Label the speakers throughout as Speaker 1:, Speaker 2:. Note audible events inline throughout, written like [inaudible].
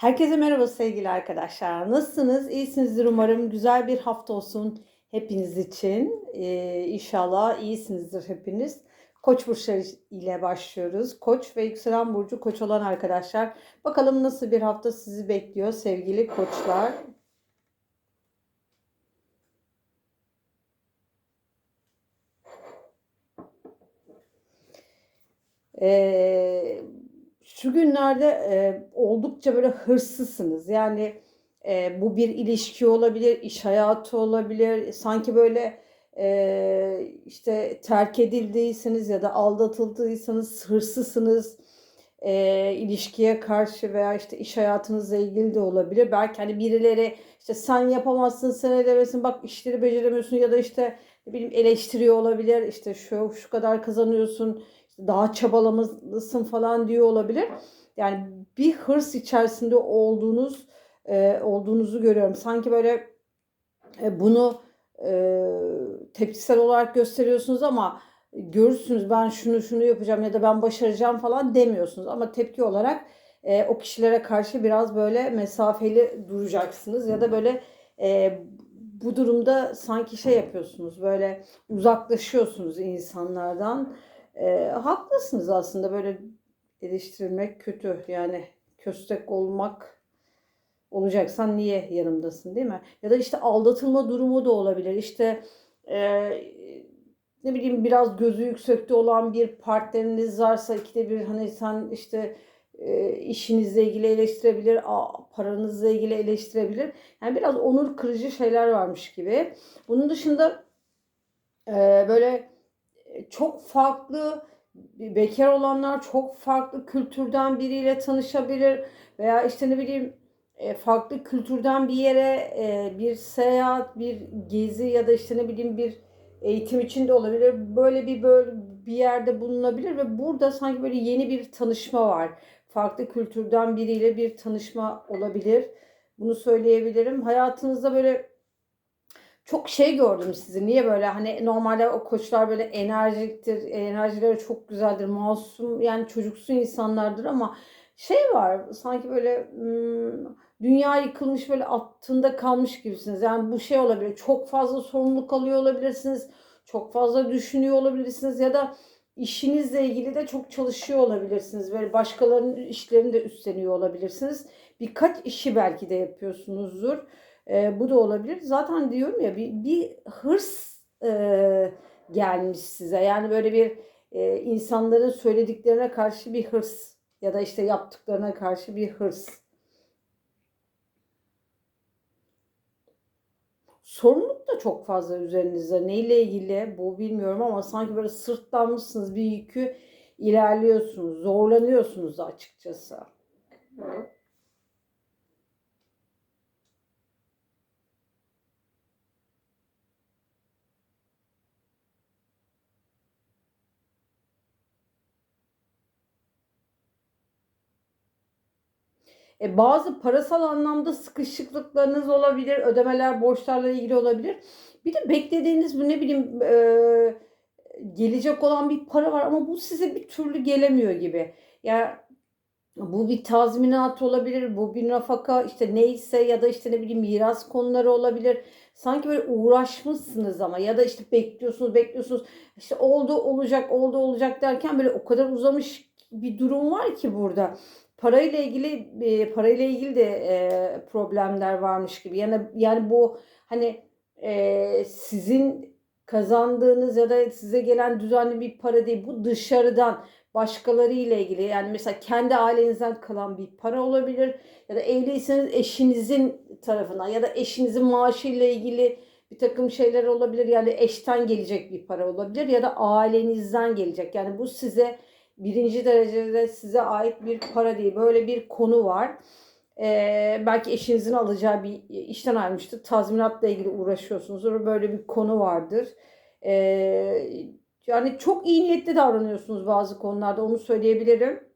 Speaker 1: Herkese merhaba sevgili arkadaşlar. Nasılsınız? İyisinizdir umarım. Güzel bir hafta olsun hepiniz için. Ee, inşallah iyisinizdir hepiniz. Koç burçları ile başlıyoruz. Koç ve yükselen burcu koç olan arkadaşlar. Bakalım nasıl bir hafta sizi bekliyor sevgili koçlar. Ee, şu günlerde e, oldukça böyle hırslısınız. Yani e, bu bir ilişki olabilir, iş hayatı olabilir. Sanki böyle e, işte terk edildiyseniz ya da aldatıldıysanız hırslısınız. E, ilişkiye karşı veya işte iş hayatınızla ilgili de olabilir. Belki hani birileri işte sen yapamazsın, sen edemezsin, bak işleri beceremiyorsun ya da işte ne bileyim eleştiriyor olabilir. İşte şu şu kadar kazanıyorsun daha çabalamalısın falan diyor olabilir. Yani bir hırs içerisinde olduğunuz e, olduğunuzu görüyorum. Sanki böyle e, bunu e, tepkisel olarak gösteriyorsunuz ama görürsünüz ben şunu şunu yapacağım ya da ben başaracağım falan demiyorsunuz. Ama tepki olarak e, o kişilere karşı biraz böyle mesafeli duracaksınız ya da böyle e, bu durumda sanki şey yapıyorsunuz böyle uzaklaşıyorsunuz insanlardan e, haklısınız aslında böyle eleştirilmek kötü. Yani köstek olmak olacaksan niye yanımdasın değil mi? Ya da işte aldatılma durumu da olabilir. İşte e, ne bileyim biraz gözü yüksekte olan bir partneriniz varsa ikide bir hani sen işte e, işinizle ilgili eleştirebilir, a, paranızla ilgili eleştirebilir. Yani biraz onur kırıcı şeyler varmış gibi. Bunun dışında e, böyle çok farklı bekar olanlar çok farklı kültürden biriyle tanışabilir veya işte ne bileyim e, farklı kültürden bir yere e, bir seyahat, bir gezi ya da işte ne bileyim bir eğitim için de olabilir. Böyle bir böyle bir yerde bulunabilir ve burada sanki böyle yeni bir tanışma var. Farklı kültürden biriyle bir tanışma olabilir. Bunu söyleyebilirim. Hayatınızda böyle çok şey gördüm sizi. Niye böyle hani normalde o koçlar böyle enerjiktir, enerjileri çok güzeldir, masum yani çocuksu insanlardır ama şey var sanki böyle hmm, dünya yıkılmış böyle altında kalmış gibisiniz. Yani bu şey olabilir. Çok fazla sorumluluk alıyor olabilirsiniz. Çok fazla düşünüyor olabilirsiniz ya da işinizle ilgili de çok çalışıyor olabilirsiniz. Böyle başkalarının işlerini de üstleniyor olabilirsiniz. Birkaç işi belki de yapıyorsunuzdur. E, bu da olabilir. Zaten diyorum ya bir, bir hırs e, gelmiş size. Yani böyle bir e, insanların söylediklerine karşı bir hırs ya da işte yaptıklarına karşı bir hırs. Sorumluluk da çok fazla üzerinizde. Neyle ilgili bu bilmiyorum ama sanki böyle sırtlanmışsınız bir yükü ilerliyorsunuz. Zorlanıyorsunuz açıkçası. Evet. E, bazı parasal anlamda sıkışıklıklarınız olabilir. Ödemeler, borçlarla ilgili olabilir. Bir de beklediğiniz bu ne bileyim e, gelecek olan bir para var ama bu size bir türlü gelemiyor gibi. Ya bu bir tazminat olabilir, bu bir nafaka işte neyse ya da işte ne bileyim miras konuları olabilir. Sanki böyle uğraşmışsınız ama ya da işte bekliyorsunuz, bekliyorsunuz. İşte oldu olacak, oldu olacak derken böyle o kadar uzamış bir durum var ki burada parayla ilgili e, parayla ilgili de e, problemler varmış gibi. Yani yani bu hani e, sizin kazandığınız ya da size gelen düzenli bir para değil. Bu dışarıdan başkaları ile ilgili yani mesela kendi ailenizden kalan bir para olabilir ya da evliyseniz eşinizin tarafından ya da eşinizin maaşı ile ilgili bir takım şeyler olabilir. Yani eşten gelecek bir para olabilir ya da ailenizden gelecek. Yani bu size birinci derecede size ait bir para değil. Böyle bir konu var. Ee, belki eşinizin alacağı bir işten ayrılmıştır. Tazminatla ilgili uğraşıyorsunuzdur. Böyle bir konu vardır. Ee, yani çok iyi niyetli davranıyorsunuz bazı konularda onu söyleyebilirim.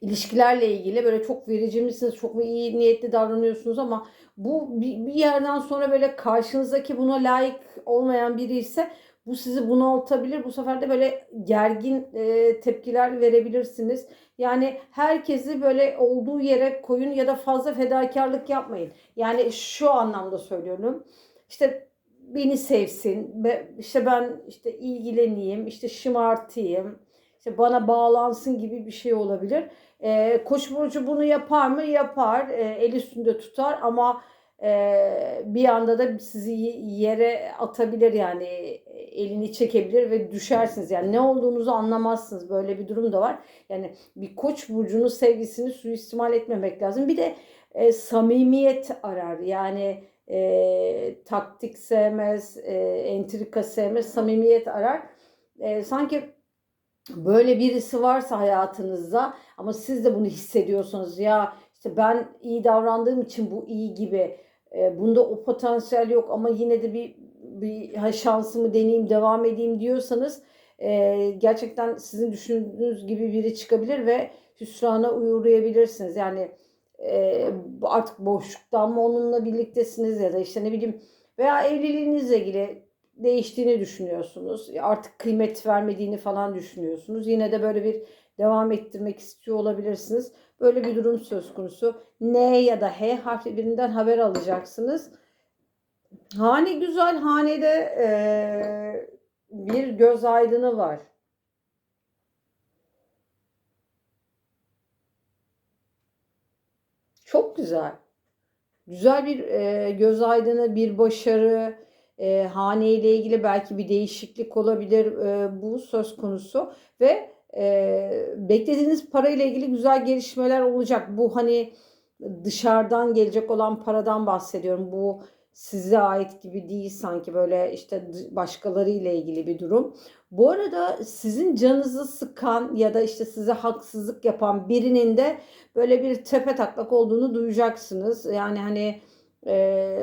Speaker 1: İlişkilerle ilgili böyle çok verici misiniz, çok mu iyi niyetli davranıyorsunuz ama bu bir, bir yerden sonra böyle karşınızdaki buna layık olmayan biri ise Bu sizi bunaltabilir. Bu sefer de böyle gergin e, tepkiler verebilirsiniz. Yani herkesi böyle olduğu yere koyun ya da fazla fedakarlık yapmayın. Yani şu anlamda söylüyorum. İşte beni sevsin, işte ben işte ilgileneyim, işte şımartayım, işte bana bağlansın gibi bir şey olabilir. Ee, Koç burcu bunu yapar mı? Yapar. Ee, el üstünde tutar ama e, bir anda da sizi yere atabilir yani elini çekebilir ve düşersiniz. Yani ne olduğunuzu anlamazsınız. Böyle bir durum da var. Yani bir Koç burcunun sevgisini suistimal etmemek lazım. Bir de e, samimiyet arar. Yani e, taktik sevmez, e, entrika sevmez, samimiyet arar. E, sanki böyle birisi varsa hayatınızda ama siz de bunu hissediyorsunuz ya işte ben iyi davrandığım için bu iyi gibi e, bunda o potansiyel yok ama yine de bir bir şansımı deneyeyim devam edeyim diyorsanız e, gerçekten sizin düşündüğünüz gibi biri çıkabilir ve hüsrana uğrayabilirsiniz. Yani e, artık boşluktan mı onunla birliktesiniz ya da işte ne bileyim veya evliliğinizle ilgili değiştiğini düşünüyorsunuz. Artık kıymet vermediğini falan düşünüyorsunuz. Yine de böyle bir devam ettirmek istiyor olabilirsiniz. Böyle bir durum söz konusu. N ya da H harfi birinden haber alacaksınız. Hane güzel. Hanede eee, bir göz aydını var. Çok güzel. Güzel bir e, göz aydını, bir başarı, e, hane ile ilgili belki bir değişiklik olabilir. E, bu söz konusu ve e, beklediğiniz para ile ilgili güzel gelişmeler olacak. Bu hani dışarıdan gelecek olan paradan bahsediyorum. Bu size ait gibi değil sanki böyle işte başkaları ile ilgili bir durum. Bu arada sizin canınızı sıkan ya da işte size haksızlık yapan birinin de böyle bir tepe taklak olduğunu duyacaksınız. Yani hani e,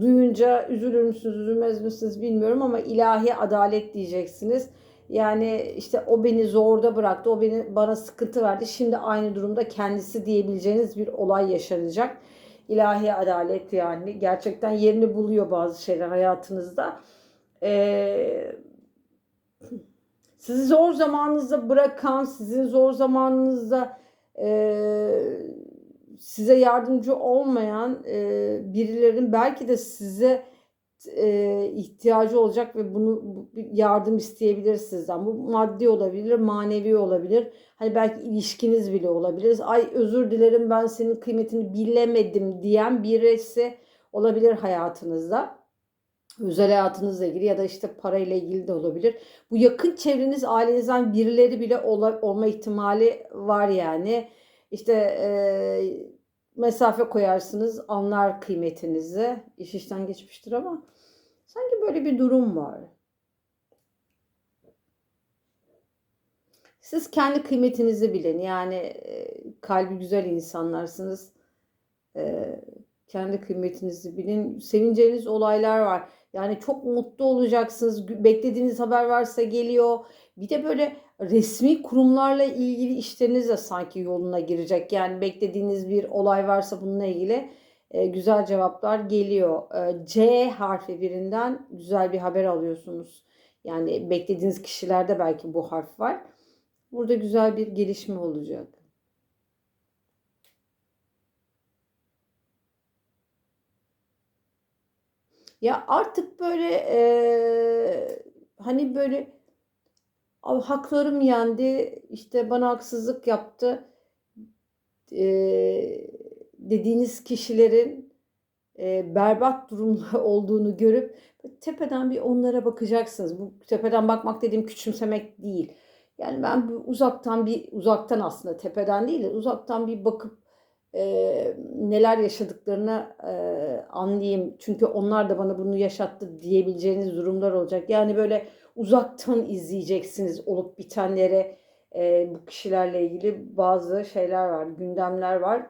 Speaker 1: duyunca üzülür müsünüz, üzülmez misiniz bilmiyorum ama ilahi adalet diyeceksiniz. Yani işte o beni zorda bıraktı, o beni bana sıkıntı verdi. Şimdi aynı durumda kendisi diyebileceğiniz bir olay yaşanacak. İlahi adalet yani gerçekten yerini buluyor bazı şeyler hayatınızda. Ee, sizi zor zamanınızda bırakan, sizin zor zamanınızda e, size yardımcı olmayan e, birilerin belki de size e, ihtiyacı olacak ve bunu yardım isteyebilir sizden. Bu maddi olabilir, manevi olabilir. Hani belki ilişkiniz bile olabilir. Ay özür dilerim ben senin kıymetini bilemedim diyen birisi olabilir hayatınızda. Özel hayatınızla ilgili ya da işte parayla ilgili de olabilir. Bu yakın çevreniz ailenizden birileri bile ola- olma ihtimali var yani. İşte e, mesafe koyarsınız, anlar kıymetinizi. İş işten geçmiştir ama sanki böyle bir durum var. Siz kendi kıymetinizi bilin. Yani e, kalbi güzel insanlarsınız. E, kendi kıymetinizi bilin. Sevineceğiniz olaylar var. Yani çok mutlu olacaksınız. Beklediğiniz haber varsa geliyor. Bir de böyle resmi kurumlarla ilgili işleriniz de sanki yoluna girecek. Yani beklediğiniz bir olay varsa bununla ilgili e, güzel cevaplar geliyor. E, C harfi birinden güzel bir haber alıyorsunuz. Yani beklediğiniz kişilerde belki bu harf var. Burada güzel bir gelişme olacak. Ya artık böyle eee, hani böyle "Abi haklarım yendi, işte bana haksızlık yaptı eee, dediğiniz kişilerin eee, berbat durumda [laughs] olduğunu görüp tepeden bir onlara bakacaksınız. Bu tepeden bakmak dediğim küçümsemek değil. Yani ben bu uzaktan bir uzaktan aslında tepeden değil de uzaktan bir bakıp eee, neler yaşadıklarını eee, anlayayım. Çünkü onlar da bana bunu yaşattı diyebileceğiniz durumlar olacak. Yani böyle uzaktan izleyeceksiniz olup bitenleri. Eee, bu kişilerle ilgili bazı şeyler var, gündemler var.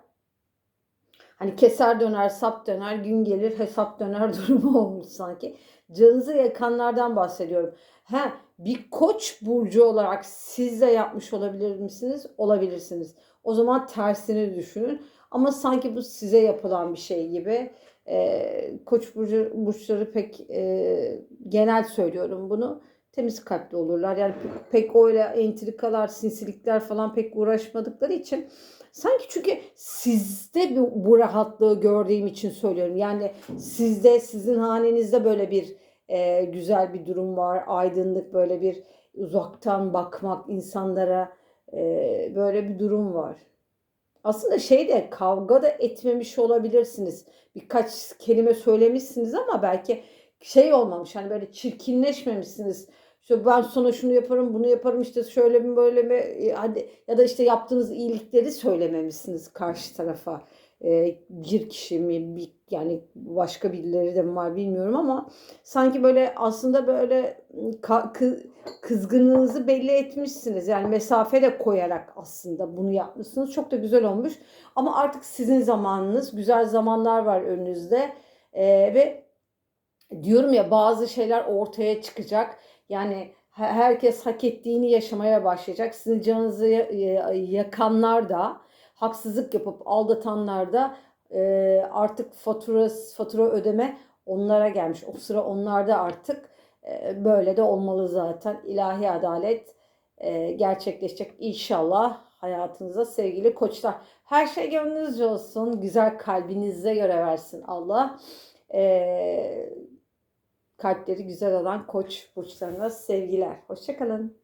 Speaker 1: Hani keser döner, sap döner, gün gelir hesap döner [laughs] durumu olmuş sanki. Canınızı yakanlardan bahsediyorum. Ha, bir koç burcu olarak siz de yapmış olabilir misiniz? Olabilirsiniz. O zaman tersini düşünün. Ama sanki bu size yapılan bir şey gibi. e, koç burcu, burçları pek e, genel söylüyorum bunu. Temiz kalpli olurlar. Yani pek, pek öyle entrikalar, sinsilikler falan pek uğraşmadıkları için sanki çünkü sizde bu, bu rahatlığı gördüğüm için söylüyorum. Yani sizde, sizin hanenizde böyle bir e, güzel bir durum var. Aydınlık böyle bir uzaktan bakmak insanlara e, böyle bir durum var. Aslında şey de kavga da etmemiş olabilirsiniz. Birkaç kelime söylemişsiniz ama belki şey olmamış hani böyle çirkinleşmemişsiniz. İşte ben sana şunu yaparım, bunu yaparım işte şöyle mi böyle mi e, hadi ya da işte yaptığınız iyilikleri söylememişsiniz karşı tarafa. E, bir kişi mi bir, yani başka birileri de mi var bilmiyorum ama sanki böyle aslında böyle kızgınlığınızı belli etmişsiniz. Yani mesafe de koyarak aslında bunu yapmışsınız. Çok da güzel olmuş. Ama artık sizin zamanınız, güzel zamanlar var önünüzde. Ee, ve diyorum ya bazı şeyler ortaya çıkacak. Yani he- herkes hak ettiğini yaşamaya başlayacak. Sizin canınızı ya- ya- yakanlar da, haksızlık yapıp aldatanlar da artık fatura fatura ödeme onlara gelmiş. O sıra onlarda artık böyle de olmalı zaten. İlahi adalet gerçekleşecek inşallah hayatınıza sevgili koçlar. Her şey gönlünüzce olsun. Güzel kalbinize göre versin Allah. E, kalpleri güzel olan koç burçlarına sevgiler. Hoşçakalın.